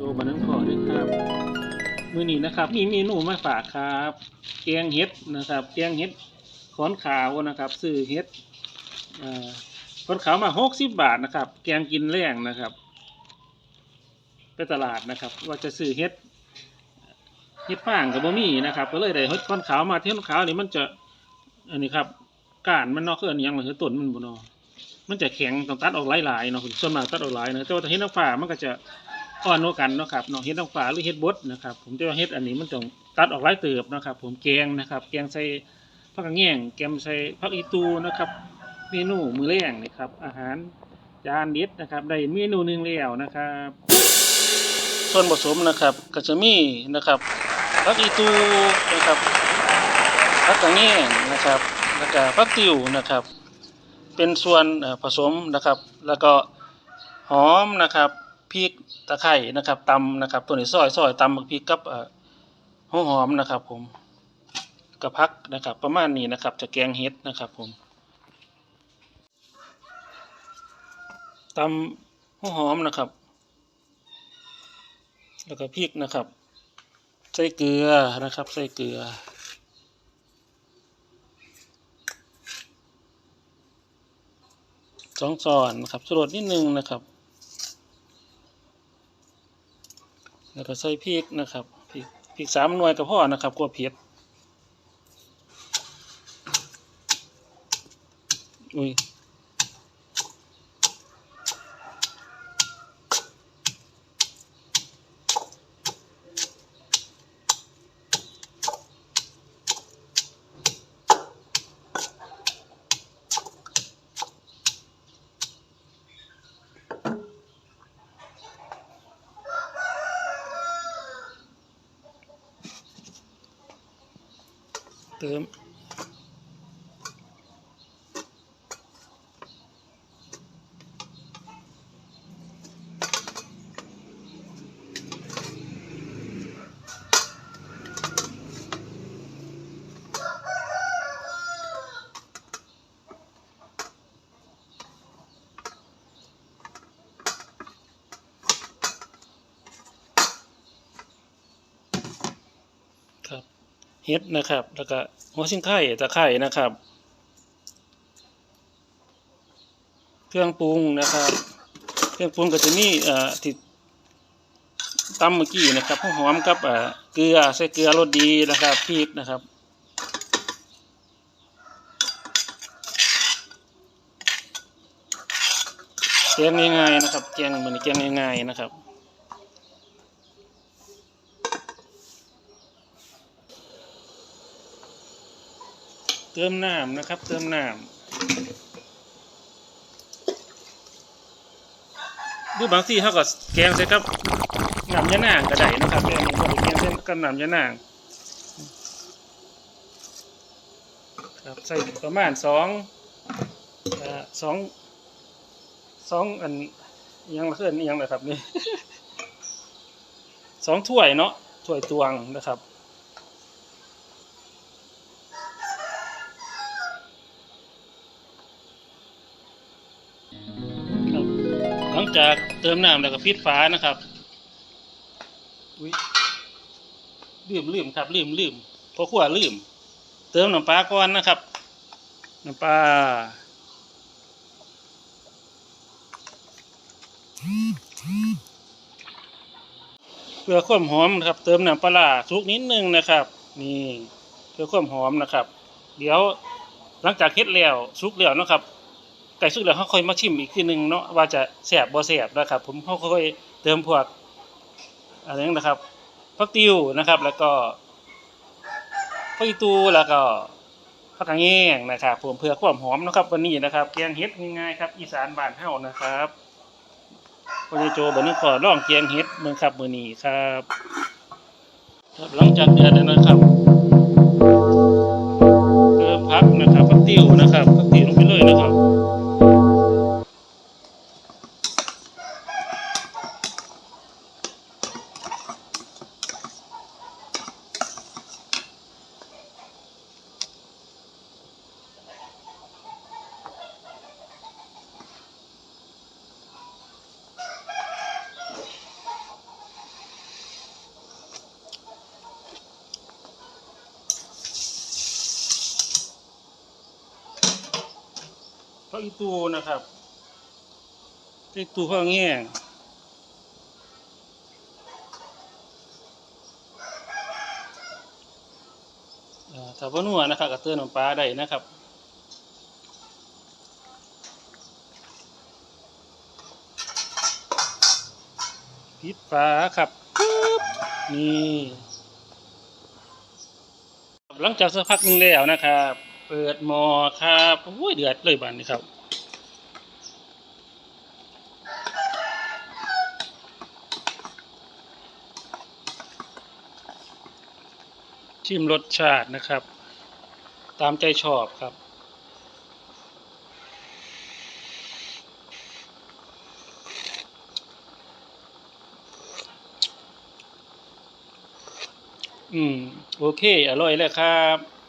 โดบันทึกขอด้วยครับ มือนี้นะครับ มีเมนูมาฝากครับแกงเห็ดนะครับแกงเห็ดขอนขาวนะครับซื้อเห็ดเอ่อขอนขาวมาหกสิบบาทนะครับ แกงกินแรงนะครับ ไปตลาดนะครับ ว่าจะซื้อเห็ดเห็ดฟางกับบะหมี่นะครับ ก็เลยได้เห็ดขอนขาวมาเห็ดขอนขาวนี่มันจะอันนี้ครับก้านมันนอกคืออันยังหรือต้นมันบ่เนอมันจะแข็งต้องตัดออกหลายๆเนาะส่วนมากตัดออกหลายนะแต่ว่าถ้าเห็ดน้ำฟ้ามันก็จะ อ่อนกันนะครับเนาะเห็ดนางฟ้าหรือเห็ดบดนะครับ ผมจะว่าเห็ดอันนี้มันต้องตัดออกหลายเติบนะครับ ผมแกงนะครับ แกงใส่ผักกระแง่งแกงใส่ผักอีตูนะครับ เมนูมือแรงนะครับ อาหารจานเด็ดนะครับ ได้เมนูหนึ่งแล้วนะครับ ส่วนผสมนะครับก็จะมีนะครับผักอีตูนะครับผักกระแง่งนะครับแล้วก็ผักติ๋วนะครับ เป็นส่วนผสมนะครับ แล้วก็หอมนะครับ พริกตะไคร่นะครับตำนะครับ ตัวนี้ซอยซอยตำบักพริกกับเอ่อหัวหอมนะครับผมกระพักนะครับ ประมาณนี้นะครับ จะแกงเห็ดนะครับผมตำหัวหอมนะครับ แล้วก็พริกนะครับ ใส่เกลือนะครับ ใส่เกลือสองช้อนนะครับสรดนิดนึงนะครับ แล้วก็ใส่พริกนะครับพริกพริกสามหน่วยก็พอนะครับกลัวเผ็ดอุ้ย เติมครับ เห็ดนะครับ แล้วก็หัวชิงไข่ตะไคร่นะครับ เครื่องปรุงนะครับ เครื่องปรุงก็จะมีเอ่อที่ตำเมื่อกี้นะครับหัวหอมกับเอ่อเกลือใส่เกลือรสดีนะครับพริกนะครับแกงง่ายๆนะครับแกงเหมือนแกงง่ายๆนะครับ ติมน้ำนะครับ เติมน้ำหรือบางที่เขาก็แกงใส่กับน้ำยะนางก็ได้นะครับแกงก็แกงใส่กับน้ำยะนางครับใส่ประมาณสองสองสองอันยังละเพื่อนยังละครับนี่สองถ้วยเนาะถ้วยตวงนะครับ จากเติมน้ำแล้วก็ปิดฝานะครับอุ้ยลืมลืมครับลืมลืมเพราะขวลืม เติมน้ำปลาก่อนนะครับน้ำปลาเพื่อความหอมนะครับ เติมน้ำปลาทุกนิดนึงนะครับ นี่เพื่อความหอมนะครับ เดี๋ยวหลังจากเฮ็ดแล้วสุกแล้วนะครับ ไก่สุกแล้วเขาค่อยมาชิมอีกทีหนึ่งเนาะว่าจะแสบบ่แสบนะครับผมเขาค่อยเติมพวกอะไรนั่นนะครับผักติวนะครับ แล้วก็ผักอีตูแล้วก็ผักกระแยงนะครับผมเพื่อความหอมนะครับ วันนี้นะครับแกงเห็ดง่ายๆครับอีสานบ้านเฮานะครับวันนี้โจบันนี้ขอลองแกงเห็ดเมืองครับมือนี้ครับครับหลังจากเดือดแล้วนะครับเติมพักนะครับพักติวนะครับพักติวลงไปเลยนะครับ กอีตูนะครับพริตูข้าวแง่ถ้าบ่นัวนะครับก็เติมน้ำปลาได้นะครับปิดฝาครับปึ๊บนี่หลังจากสักพักนึงแล้วนะครับ เปิดหม้อครับโอ้ยเดือดเลยบ้านนี้ครับชิมรสชาตินะครับ ตามใจชอบครับ อืม โอเค อร่อยแล้วครับ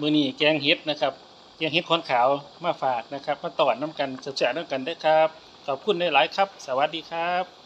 มือนี้แกงเห็ดนะครับแกงเห็ดขอนขาวมาฝากนะครับ มาต่อนน้ำกันจะแจกน้ำกันได้ครับ ขอบคุณได้หลายครับ สวัสดีครับ